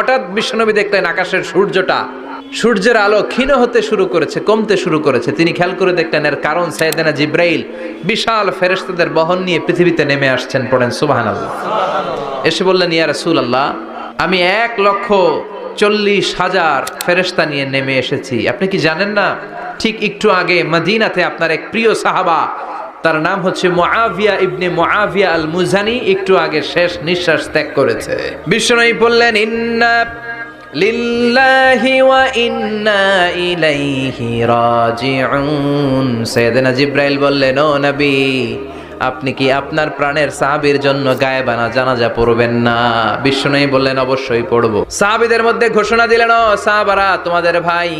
হঠাৎ বিশ্বনবী দেখলেন আকাশের সূর্যটা, সূর্যের আলো ক্ষীণ হতে শুরু করেছে, কমতে শুরু করেছে। তিনি খেয়াল করে দেখলেন এর কারণ সাইয়েদেনা জিব্রাইল বিশাল ফেরেশতাদের বহন নিয়ে পৃথিবীতে নেমে আসছেন পড়েন, সুবহানাল্লাহ। এসে বললেন, ইয়া রাসূলুল্লাহ, আমি এক লক্ষ চল্লিশ হাজার ফেরেশতা নিয়ে নেমে এসেছি। আপনি কি জানেন না? ঠিক একটু আগে মদিনাতে আপনার এক প্রিয় সাহাবা তার নাম হচ্ছে মুআবিয়া ইবনে মুআবিয়া আল মুজানি একটু আগে শেষ নিঃশ্বাস ত্যাগ করেছে। বিশ্বনবী বললেন, ইন্না লিল্লাহি ওয়া ইন্না ইলাইহি রাজিউন। সাইয়েদনা জিব্রাইল বললেন, ও নবী, আপনি কি আপনার প্রাণের সাহাবীর জন্য গায়েবানা জানাজা পড়বেন না? বিশ্বনবী বললেন, অবশ্যই পড়ব। সাহাবীদের মধ্যে ঘোষণা দিলেন, ও সাহাবারা, তোমাদের ভাই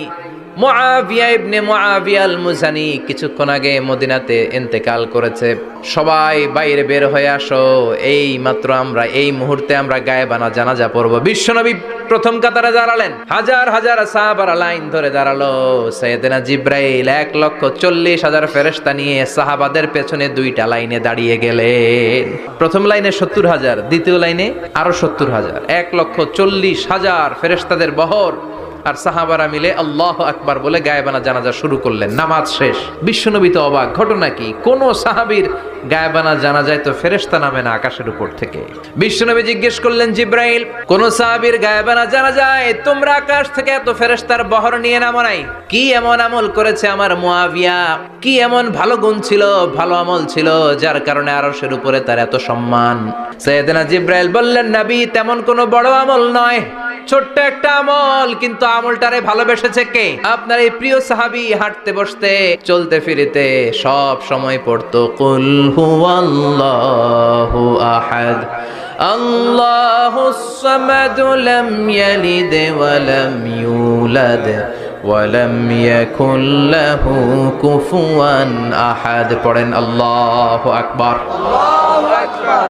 মুআবিয়া ইবনে মুআবিয়া আল মুজানি কিছুক্ষণ আগে মদিনাতে ইন্তেকাল করেছে। সবাই বাইরে বের হয়ে আসো, এই মাত্র আমরা, এই মুহূর্তে আমরা গায়েবানা জানাজা পড়ব। বিশ্বনবী প্রথম কাতারে দাঁড়ালেন। হাজার হাজার সাহাবারা লাইন ধরে দাঁড়াল। সৈয়দনা জিব্রাইল এক লক্ষ চল্লিশ হাজার ফেরেস্তা নিয়ে সাহাবাদের পেছনে দুইটা লাইনে দাঁড়িয়ে গেলেন। প্রথম লাইনে সত্তর হাজার, দ্বিতীয় লাইনে আরও সত্তর হাজার। এক লক্ষ চল্লিশ হাজার ফেরেস্তাদের বহর আর সাহাবারা মিলে আল্লাহ আকবার বলে গায়েবানা জানাজা শুরু করলেন। নামাজ শেষ। বিশ্বনবী তো অবাক ঘটনা কি? কোন সাহাবীর গায়েবানা জানাজায় তো ফেরেশতা নামে না আকাশের উপর থেকে। বিশ্বনবী জিজ্ঞেস করলেন, জিব্রাইল, কোন সাহাবীর গায়েবানা জানা যায় তোমরা আকাশ থেকে এত ফেরেশতার বহর নিয়ে নামো নাই? কি এমন আমল করেছে আমার মুয়াবিয়া কি এমন ভালো গুণ ছিল, ভালো আমল ছিল, যার কারণে আরশের উপরে তার এত সম্মান? সৈয়দনা জিব্রাইল বললেন, নবী, তেমন কোনো বড় আমল নয়। ছোট্ট একটা আমল, কিন্তু আমলটারে ভালোবেসেছে কে? আপনার এই প্রিয় সাহাবি হাঁটতে বসতে, চলতে ফিরিতে, সব সময় পড়তো, কুল হুয়াল্লাহু আহাদ, আল্লাহু সামাদ লাম ইয়ালিদ ওয়া লাম কুফুয়ান আহাদ। পড়েন আল্লাহু আকবার।